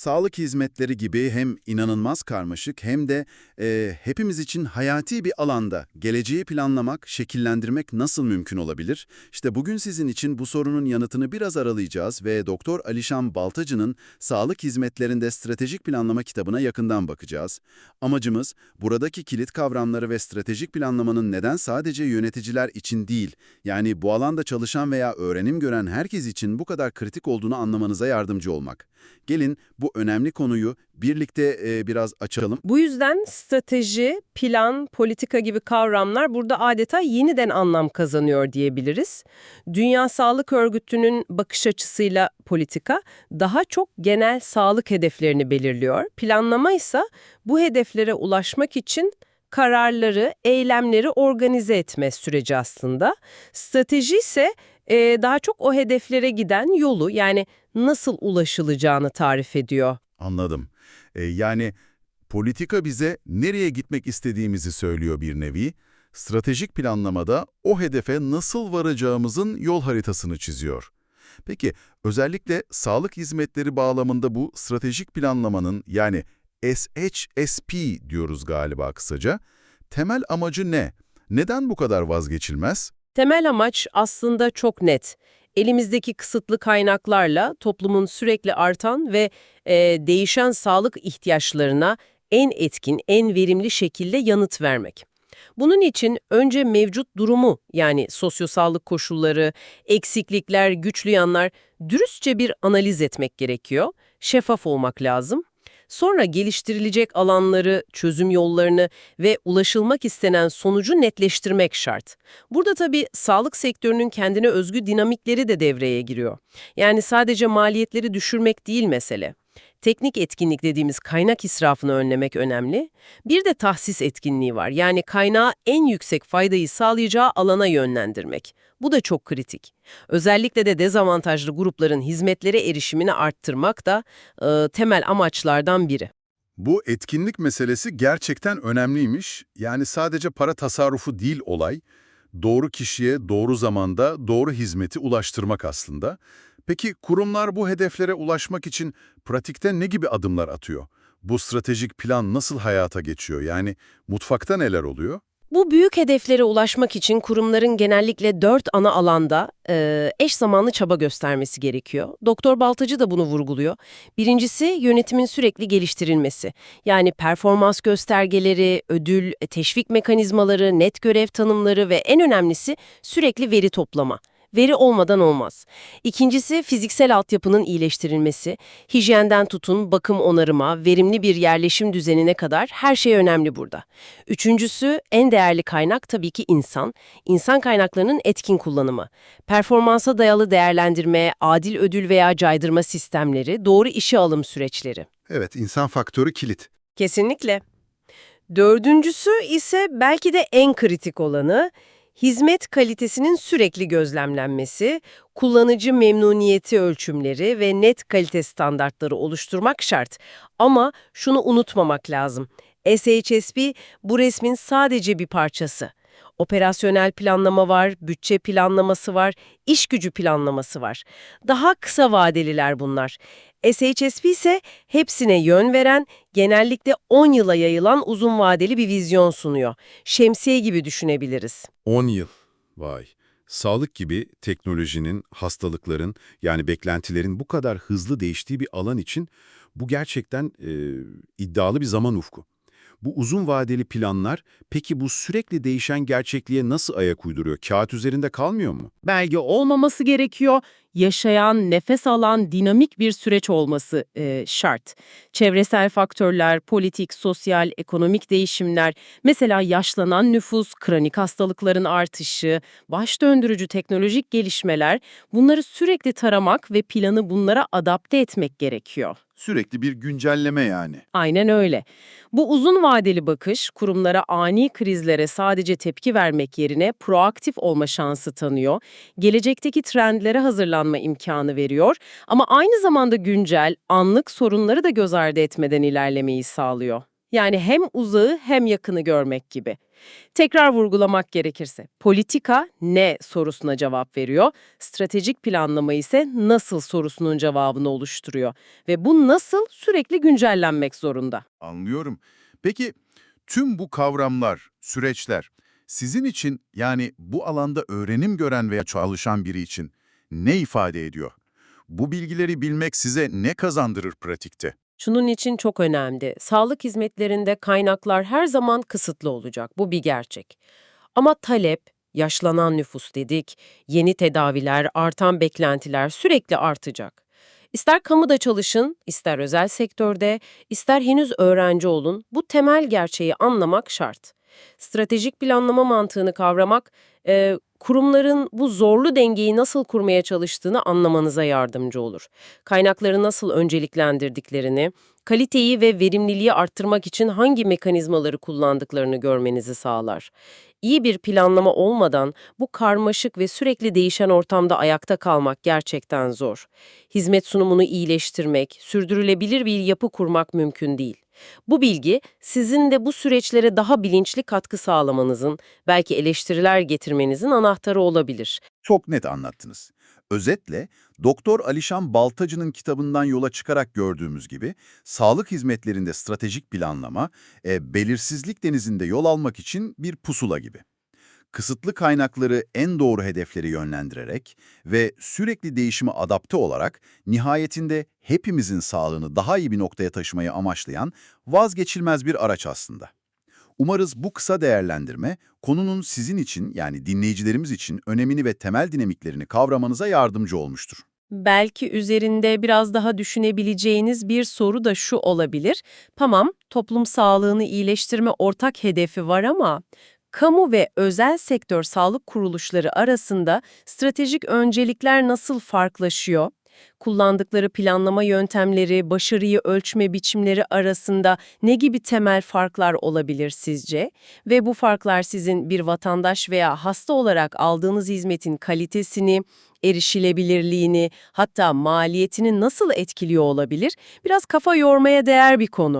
Sağlık hizmetleri gibi hem inanılmaz karmaşık hem de e, hepimiz için hayati bir alanda geleceği planlamak, şekillendirmek nasıl mümkün olabilir? İşte bugün sizin için bu sorunun yanıtını biraz aralayacağız ve Doktor Alişan Baltacı'nın Sağlık Hizmetlerinde Stratejik Planlama kitabına yakından bakacağız. Amacımız buradaki kilit kavramları ve stratejik planlamanın neden sadece yöneticiler için değil, yani bu alanda çalışan veya öğrenim gören herkes için bu kadar kritik olduğunu anlamanıza yardımcı olmak. Gelin bu önemli konuyu birlikte e, biraz açalım. Bu yüzden strateji, plan, politika gibi kavramlar burada adeta yeniden anlam kazanıyor diyebiliriz. Dünya Sağlık Örgütü'nün bakış açısıyla politika daha çok genel sağlık hedeflerini belirliyor. Planlama ise bu hedeflere ulaşmak için kararları, eylemleri organize etme süreci aslında. Strateji ise e, daha çok o hedeflere giden yolu yani nasıl ulaşılacağını tarif ediyor. Anladım. E, yani politika bize nereye gitmek istediğimizi söylüyor bir nevi. Stratejik planlamada o hedefe nasıl varacağımızın yol haritasını çiziyor. Peki özellikle sağlık hizmetleri bağlamında bu stratejik planlamanın yani SHSP diyoruz galiba kısaca, temel amacı ne? Neden bu kadar vazgeçilmez? Temel amaç aslında çok net. Elimizdeki kısıtlı kaynaklarla toplumun sürekli artan ve e, değişen sağlık ihtiyaçlarına en etkin, en verimli şekilde yanıt vermek. Bunun için önce mevcut durumu yani sosyosağlık koşulları, eksiklikler, güçlü yanlar dürüstçe bir analiz etmek gerekiyor. Şeffaf olmak lazım. Sonra geliştirilecek alanları, çözüm yollarını ve ulaşılmak istenen sonucu netleştirmek şart. Burada tabii sağlık sektörünün kendine özgü dinamikleri de devreye giriyor. Yani sadece maliyetleri düşürmek değil mesele. Teknik etkinlik dediğimiz kaynak israfını önlemek önemli. Bir de tahsis etkinliği var. Yani kaynağı en yüksek faydayı sağlayacağı alana yönlendirmek. Bu da çok kritik. Özellikle de dezavantajlı grupların hizmetlere erişimini arttırmak da e, temel amaçlardan biri. Bu etkinlik meselesi gerçekten önemliymiş. Yani sadece para tasarrufu değil olay, doğru kişiye doğru zamanda doğru hizmeti ulaştırmak aslında. Peki kurumlar bu hedeflere ulaşmak için pratikte ne gibi adımlar atıyor? Bu stratejik plan nasıl hayata geçiyor? Yani mutfakta neler oluyor? Bu büyük hedeflere ulaşmak için kurumların genellikle dört ana alanda e, eş zamanlı çaba göstermesi gerekiyor. Doktor Baltacı da bunu vurguluyor. Birincisi yönetimin sürekli geliştirilmesi. Yani performans göstergeleri, ödül, teşvik mekanizmaları, net görev tanımları ve en önemlisi sürekli veri toplama. Veri olmadan olmaz. İkincisi fiziksel altyapının iyileştirilmesi. Hijyenden tutun bakım onarıma, verimli bir yerleşim düzenine kadar her şey önemli burada. Üçüncüsü en değerli kaynak tabii ki insan. İnsan kaynaklarının etkin kullanımı. Performansa dayalı değerlendirme, adil ödül veya caydırma sistemleri, doğru işe alım süreçleri. Evet, insan faktörü kilit. Kesinlikle. Dördüncüsü ise belki de en kritik olanı, hizmet kalitesinin sürekli gözlemlenmesi, kullanıcı memnuniyeti ölçümleri ve net kalite standartları oluşturmak şart. Ama şunu unutmamak lazım. SHSP bu resmin sadece bir parçası. Operasyonel planlama var, bütçe planlaması var, iş gücü planlaması var. Daha kısa vadeliler bunlar. SHSP ise hepsine yön veren, genellikle 10 yıla yayılan uzun vadeli bir vizyon sunuyor. Şemsiye gibi düşünebiliriz. 10 yıl. Vay. Sağlık gibi teknolojinin, hastalıkların yani beklentilerin bu kadar hızlı değiştiği bir alan için bu gerçekten e, iddialı bir zaman ufku. Bu uzun vadeli planlar peki bu sürekli değişen gerçekliğe nasıl ayak uyduruyor? Kağıt üzerinde kalmıyor mu? belge olmaması gerekiyor. Yaşayan, nefes alan, dinamik bir süreç olması e, şart. Çevresel faktörler, politik, sosyal, ekonomik değişimler, mesela yaşlanan nüfus, kronik hastalıkların artışı, baş döndürücü teknolojik gelişmeler, bunları sürekli taramak ve planı bunlara adapte etmek gerekiyor. Sürekli bir güncelleme yani. Aynen öyle. Bu uzun vadeli bakış kurumlara ani krizlere sadece tepki vermek yerine proaktif olma şansı tanıyor, gelecekteki trendlere hazırlanma imkanı veriyor ama aynı zamanda güncel, anlık sorunları da göz ardı etmeden ilerlemeyi sağlıyor. Yani hem uzağı hem yakını görmek gibi. Tekrar vurgulamak gerekirse, politika ne sorusuna cevap veriyor, stratejik planlama ise nasıl sorusunun cevabını oluşturuyor. Ve bu nasıl sürekli güncellenmek zorunda. Anlıyorum. Peki tüm bu kavramlar, süreçler sizin için yani bu alanda öğrenim gören veya çalışan biri için ne ifade ediyor? Bu bilgileri bilmek size ne kazandırır pratikte? Şunun için çok önemli. Sağlık hizmetlerinde kaynaklar her zaman kısıtlı olacak. Bu bir gerçek. Ama talep, yaşlanan nüfus dedik, yeni tedaviler, artan beklentiler sürekli artacak. İster kamuda çalışın, ister özel sektörde, ister henüz öğrenci olun, bu temel gerçeği anlamak şart. Stratejik planlama mantığını kavramak, e, kurumların bu zorlu dengeyi nasıl kurmaya çalıştığını anlamanıza yardımcı olur. Kaynakları nasıl önceliklendirdiklerini, kaliteyi ve verimliliği arttırmak için hangi mekanizmaları kullandıklarını görmenizi sağlar. İyi bir planlama olmadan bu karmaşık ve sürekli değişen ortamda ayakta kalmak gerçekten zor. Hizmet sunumunu iyileştirmek, sürdürülebilir bir yapı kurmak mümkün değil. Bu bilgi sizin de bu süreçlere daha bilinçli katkı sağlamanızın, belki eleştiriler getirmenizin anahtarı olabilir. Çok net anlattınız. Özetle, Doktor Alişan Baltacı'nın kitabından yola çıkarak gördüğümüz gibi, sağlık hizmetlerinde stratejik planlama, e, belirsizlik denizinde yol almak için bir pusula gibi. Kısıtlı kaynakları en doğru hedefleri yönlendirerek ve sürekli değişime adapte olarak nihayetinde hepimizin sağlığını daha iyi bir noktaya taşımayı amaçlayan vazgeçilmez bir araç aslında. Umarız bu kısa değerlendirme konunun sizin için yani dinleyicilerimiz için önemini ve temel dinamiklerini kavramanıza yardımcı olmuştur. Belki üzerinde biraz daha düşünebileceğiniz bir soru da şu olabilir. Tamam, toplum sağlığını iyileştirme ortak hedefi var ama kamu ve özel sektör sağlık kuruluşları arasında stratejik öncelikler nasıl farklılaşıyor? Kullandıkları planlama yöntemleri, başarıyı ölçme biçimleri arasında ne gibi temel farklar olabilir sizce? Ve bu farklar sizin bir vatandaş veya hasta olarak aldığınız hizmetin kalitesini, erişilebilirliğini, hatta maliyetini nasıl etkiliyor olabilir? Biraz kafa yormaya değer bir konu.